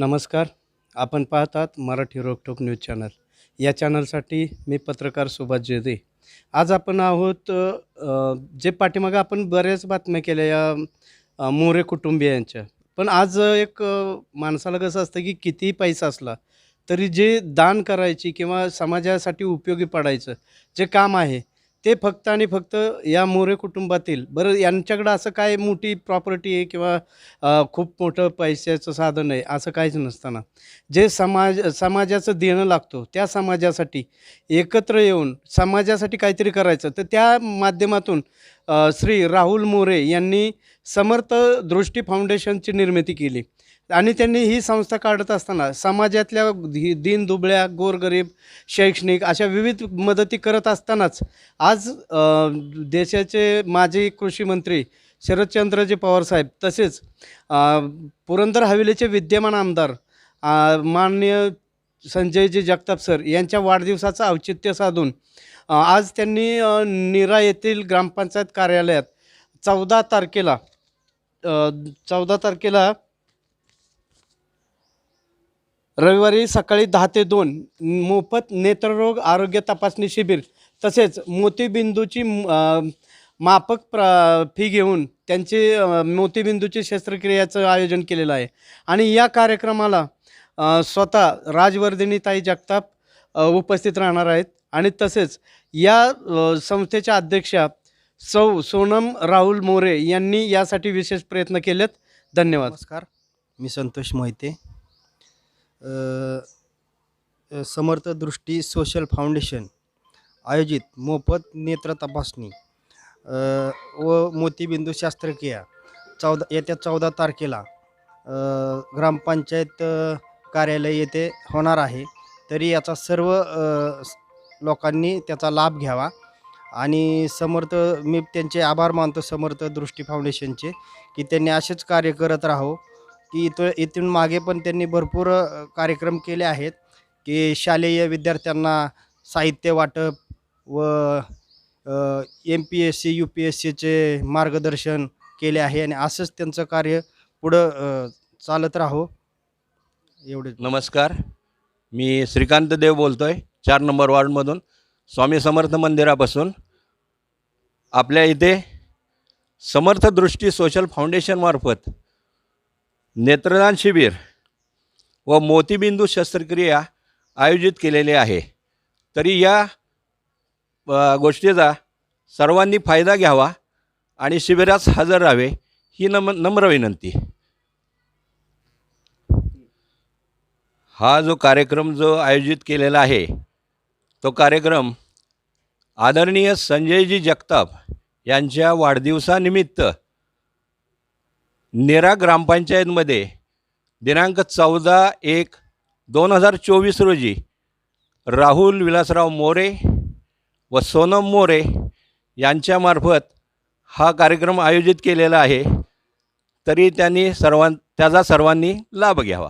नमस्कार. आपण पाहतात मराठी रोकटोक न्यूज चॅनल. या चॅनलसाठी मी पत्रकार सुभाष जेदे आज आपण आहोत जे पाठीमागं आपण बऱ्याच बातम्या केल्या या मोरे कुटुंबियांच्या पण आज एक माणसाला कसं असतं की कितीही पैसा असला तरी जे दान करायची किंवा समाजासाठी उपयोगी पडायचं जे काम आहे ते फक्त आणि फक्त या मोरे कुटुंबातील बरं यांच्याकडं असं काय मोठी प्रॉपर्टी आहे किंवा खूप मोठं पैशाचं साधन आहे असं काहीच नसताना. जे समाज समाजाचं देणं लागतो त्या समाजासाठी एकत्र येऊन समाजासाठी काहीतरी करायचं तर त्या माध्यमातून श्री राहुल मोरे यांनी समर्थ दृष्टी फाउंडेशनची निर्मिती केली. आणि त्यांनी ही संस्था काढत असताना समाजातल्या दिन दीन दुबळ्या गोरगरीब शैक्षणिक अशा विविध मदती करत असतानाच आज देशाचे माजी कृषी मंत्री शरदचंद्रजी पवारसाहेब तसेच पुरंदर हवेलीचे विद्यमान आमदार माननीय संजयजी जगताप सर यांच्या वाढदिवसाचं औचित्य साधून आज त्यांनी निरा येथील ग्रामपंचायत कार्यालयात चौदा तारखेला चौदा तारखेला रविवारी सकाळी दहा ते दोन मोफत नेत्ररोग आरोग्य तपासणी शिबिर तसेच मोतीबिंदूची मापक प्र फी घेऊन त्यांची मोतीबिंदूची शस्त्रक्रियाचं आयोजन केलेलं आहे. आणि या कार्यक्रमाला स्वतः राजवर्धिनीताई जगताप उपस्थित राहणार आहेत. आणि तसेच या संस्थेच्या अध्यक्षा सौ सोनम राहुल मोरे यांनी यासाठी विशेष प्रयत्न केलेत. धन्यवाद. नमस्कार. मी संतोष मोहिते. समर्थ दृष्टी सोशल फाउंडेशन आयोजित मोफत नेत्र तपासणी व मोतीबिंदू शास्त्रक्रिया चौदा येत्या चौदा तारखेला ग्रामपंचायत कार्यालय येथे होणार आहे. तरी याचा सर्व लोकांनी त्याचा लाभ घ्यावा. आणि समर्थ मी त्यांचे आभार मानतो समर्थ दृष्टी फाउंडेशनचे की त्यांनी असेच कार्य करत राहो. की इथं इथून मागे पण त्यांनी भरपूर कार्यक्रम केले आहेत की शालेय विद्यार्थ्यांना साहित्य वाटप व M P S C U P S सीचे मार्गदर्शन केले आहे आणि असंच त्यांचं कार्य पुढं चालत राहो. एवढे नमस्कार. मी श्रीकांत देव बोलतो आहे चार नंबर वॉर्डमधून. स्वामी समर्थ मंदिरापासून. आपल्या इथे समर्थ दृष्टी सोशल फाउंडेशनमार्फत नेत्रदान शिबिर व मोतीबिंदू शस्त्रक्रिया आयोजित केलेली आहे. तरी या गोष्टीचा सर्वांनी फायदा घ्यावा आणि शिबिरास हजर राहावे ही नम नम्र विनंती. हा जो कार्यक्रम जो आयोजित केलेला आहे तो कार्यक्रम आदरणीय संजयजी जगताप यांच्या वाढदिवसानिमित्त नेरा ग्रामपंचायतमध्ये दिनांक चौदा एक दोन हजार चोवीस रोजी राहुल विलासराव मोरे व सोनम मोरे यांच्यामार्फत हा कार्यक्रम आयोजित केलेला आहे. तरी त्यांनी सर्वां त्याचा सर्वांनी लाभ घ्यावा.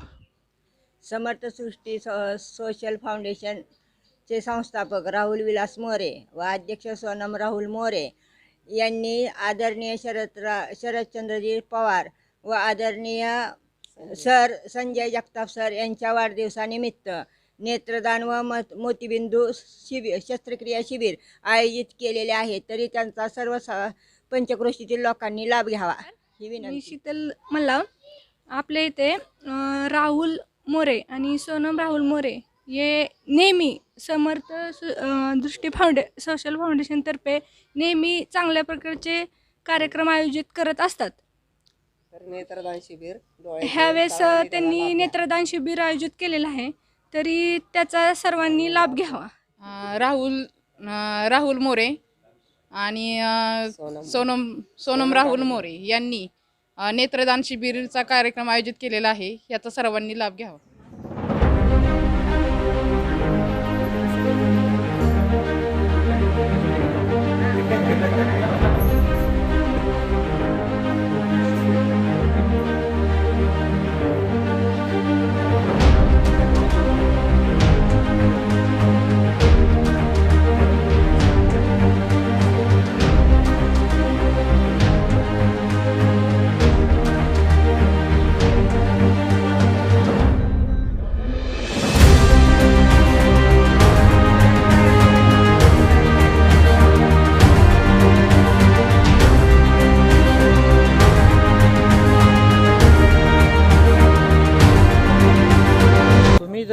समर्थ सृष्टी सो सोशल फाउंडेशनचे संस्थापक राहुल विलास मोरे व अध्यक्ष सोनम राहुल मोरे यांनी आदरणीय शरदरा शरदचंद्रजी पवार व आदरणीय सर संजय जगताप सर यांच्या वाढदिवसानिमित्त नेत्रदान व मत मोतीबिंदू शिबिर शस्त्रक्रिया शिबिर आयोजित केलेले आहे. तरी त्यांचा सर्व स पंचक्रोशीतील लोकांनी लाभ घ्यावा. ही मी विनंती शीतल मला आपल्या इथे अं, राहुल मोरे आणि सोनम राहुल मोरे हे नेहमी समर्थ सु- दृष्टी फाउंडे सोशल फाउंडेशनतर्फे नेहमी चांगल्या प्रकारचे कार्यक्रम आयोजित करत असतात. तर नेत्रदान शिबिर ह्यावेळेस त्यांनी नेत्रदान शिबिर आयोजित केलेलं आहे. तरी त्याचा सर्वांनी लाभ घ्यावा. अ, राहुल अ, राहुल मोरे आणि अ, सोनम. सोनम सोनम राहुल मोरे यांनी अ, नेत्रदान शिबिरचा कार्यक्रम आयोजित केलेला आहे. याचा सर्वांनी लाभ घ्यावा.